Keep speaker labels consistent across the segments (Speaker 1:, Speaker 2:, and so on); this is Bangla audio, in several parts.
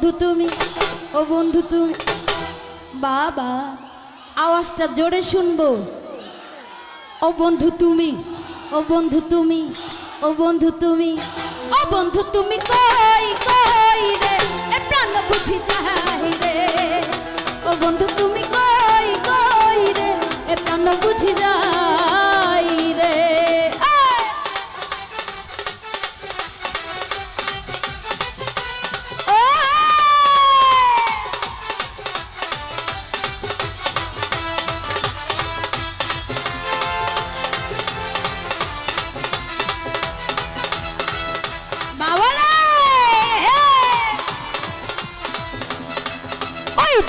Speaker 1: বন্ধু তুমি, ও বন্ধু তুমি। বাবা, আওয়াজটা জোরে শুনব। ও বন্ধু তুমি, ও বন্ধু তুমি, ও বন্ধু তুমি, ও বন্ধু তুমি কই কই?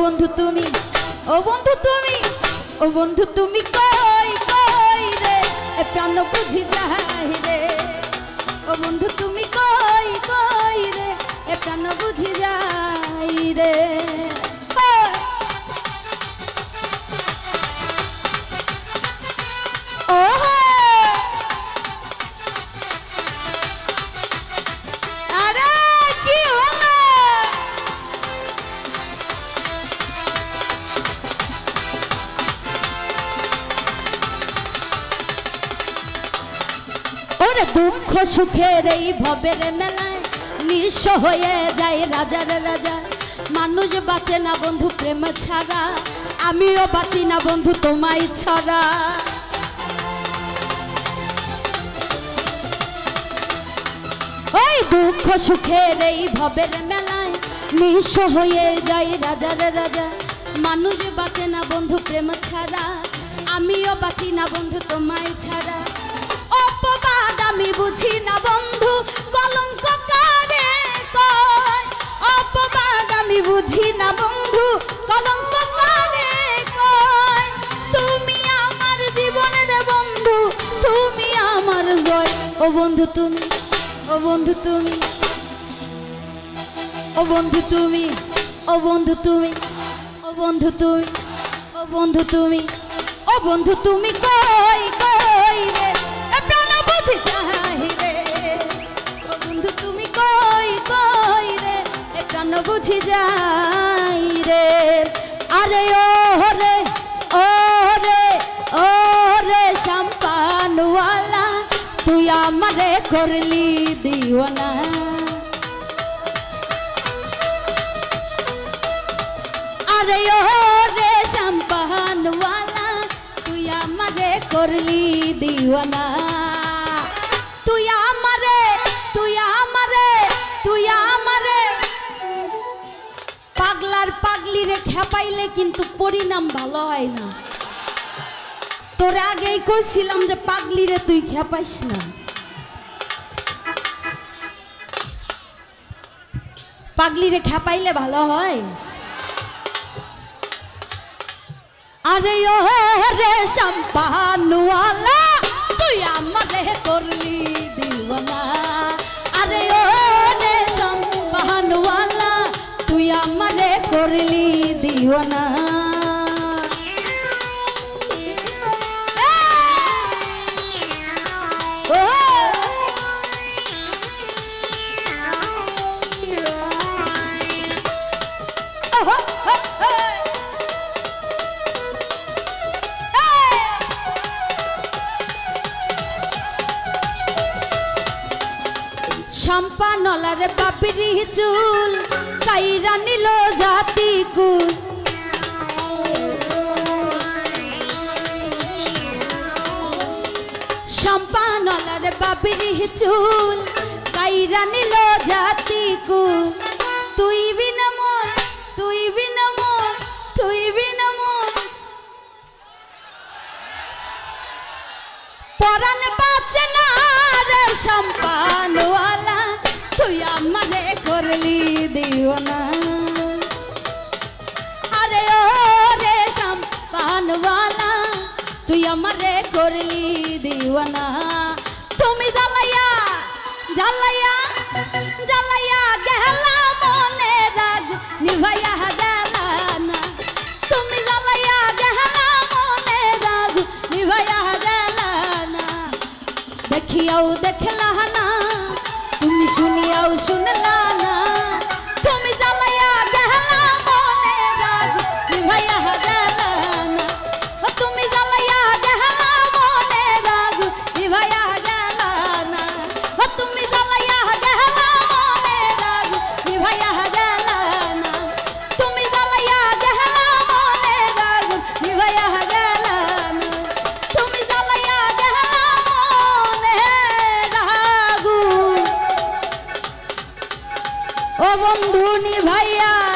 Speaker 1: বন্ধু তুমি, ও বন্ধু তুমি, ও বন্ধু তুমি কই কই রে? এ প্রাণ বুঝি যাই রে। ও বন্ধু তুমি কই কই রে? এ প্রাণ বুঝি যাই রে। দুঃখ সুখের এই ভবের মেলায় নিঃস্ব হয়ে যায় রাজার রাজা। মানুষ বাঁচে না বন্ধু, প্রেম ছাড়া। আমিও বাঁচি না বন্ধু, তোমায় ছাড়া। ওই দুঃখ সুখের এই ভবের মেলায় নিঃস্ব হয়ে যায় রাজার রাজা। মানুষ বাঁচে না বন্ধু, প্রেম ছাড়া। আমিও বাঁচি না বন্ধু, তোমায় ছাড়া। আমি বুঝি না বন্ধু, কলঙ্ক কারে কয়? অপবাদ আমি বুঝি না বন্ধু, কলঙ্ক কারে কয়? তুমি আমার জীবনের বন্ধু, তুমি আমার জয়। ও বন্ধু তুমি, ও বন্ধু তুমি, ও বন্ধু তুমি, ও বন্ধু তুমি, ও বন্ধু তুমি, ও বন্ধু তুমি, ও বন্ধু তুমি কই বুঝি যাই রে। আরে ও রে ও রে ও রে সম্পানওয়ালা তুই আমারে করলি দিওয়ানা। আরে ও রে সম্পানওয়ালা তুই আমারে করলি দিওয়ানা। খেপাইলে কিন্তু পরিণাম ভালো হয় না। তোর আগেই কইছিলাম যে পাগলি রে তুই খেপাইস না। পাগলি রে খেপাইলে ভালো হয়। আরে ও রে সম্পানওয়ালা হো। সম্পানলার বাবরি চুল, কাইরা নিল জাতি কুল সম্পানলার বাবরি চুল, কাইরা নিল জাতি কুল তুই বিন সম্পানওয়ালা তুই আমারে করলি দিওনা আরে ও রে সম্পানওয়ালা তুই আমারে করলি দিওনা তুমি জ্বালাইয়া জ্বালাইয়া জ্বালাইয়া গেলা মনে রাগ নিভাইয়া। দেখিয়াও দেখলা না। তুমি শুনিয়াও শুনলা ও বন্ধু নিভাইয়া।